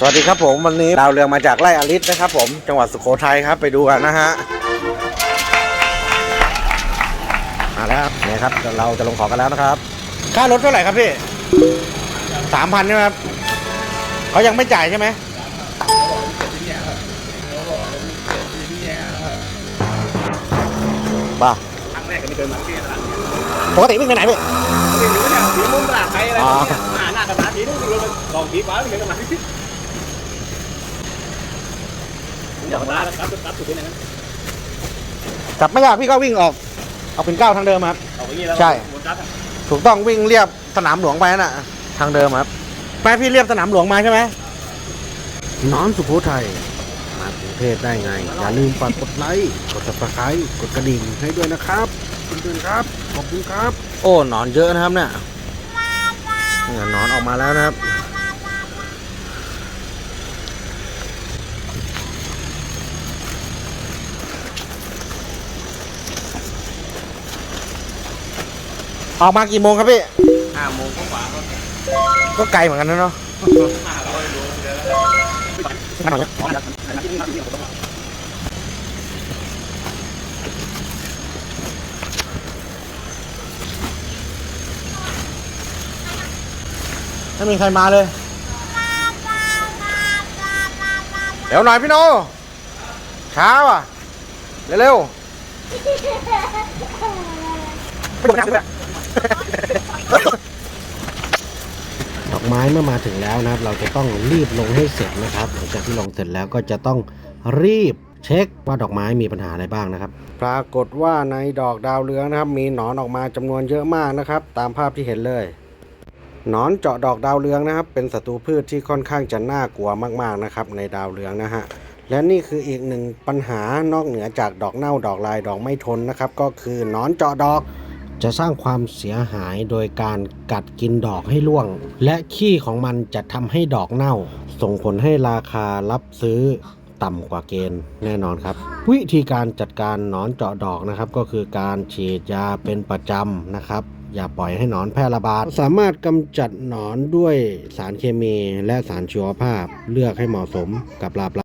สวัสดีครับผมวันนี้ดาวเรืองมาจากไร่อลิสนะครับ ผมจังหวัดสุโขทัยครับไปดูกันนะฮะมาแล้วครับเนี่ยครับเราจะลงของกันแล้วนะครับ ค่ารถเท่าไหร่ครับพี่สามพันใช่ไหมครับเขายังไม่จ่ายใช่ไหมบ้าครั้งแรกก็ไม่เคยมาที่ตลาดปกติวิ่งไปไหนพี่เรียนอยู่เนี่ยสีมุมตลาดไทยอะไรอ๋อเนี่ยหน้าหน้าตลาดทีนึงรถสองทีกว่าไม่เคยตลาดที่ เดี๋ยวมาแล้วครับครับสุดที่ไหนนะกลับไม่ยากพี่ก็วิ่งออกออกเป็นเก้าทางเดิมครับ เอาอย่างนี้แล้วใช่ วนกลับอะถูกต้องวิ่งเรียบสนามหลวงไปน่ะ ทางเดิมครับไปพี่เรียบสนามหลวงมาใช่ไหมนอนสุโขทัยมากรุงเทพได้ไง อย่าลืมฝากกดไลค์กด subscribe กดกระดิ่งให้ด้วยนะครับขอบคุณครับขอบคุณครับ โอ้หนอนเยอะนะครับเนี่ยเนี่ยหนอนออกมาแล้วนะครับ ออกมากี่โมงครับพี่ห้าโมงกว่าๆก็ก็ไกลเหมือนกันนะเนาะห้าร้อยโลเดินแล้วไม่มีใครมาเลย เดี๋ยวหน่อยพี่โนช้าว่ะ เร็วๆ ดอกไม้เมื่อมาถึงแล้วนะครับ เราจะต้องรีบลงให้เสร็จนะครับหลังจากที่ลงเสร็จแล้วก็จะต้องรีบเช็คว่าดอกไม้มีปัญหาอะไรบ้างนะครับ ปรากฏว่าในดอกดาวเรืองนะครับมีหนอนออกมาจำนวนเยอะมากนะครับ ตามภาพที่เห็นเลยหนอนเจาะดอกดาวเรืองนะครับ เป็นศัตรูพืชที่ค่อนข้างจะน่ากลัวมากๆนะครับ ในดาวเรืองนะฮะและนี่คืออีกหนึ่งปัญหานอกเหนือจากดอกเน่าดอกลายดอกไม่ทนนะครับ ก็คือหนอนเจาะดอก จะสร้างความเสียหายโดยการกัดกินดอกให้ร่วง และขี้ของมันจะทำให้ดอกเน่า ส่งผลให้ราคารับซื้อต่ำกว่าเกณฑ์แน่นอนครับ วิธีการจัดการหนอนเจาะดอกนะครับ ก็คือการฉีดยาเป็นประจำนะครับ อย่าปล่อยให้หนอนแพร่ระบาด สามารถกำจัดหนอนด้วยสารเคมีและสารชีวภาพเลือกให้เหมาะสมกับลาปลา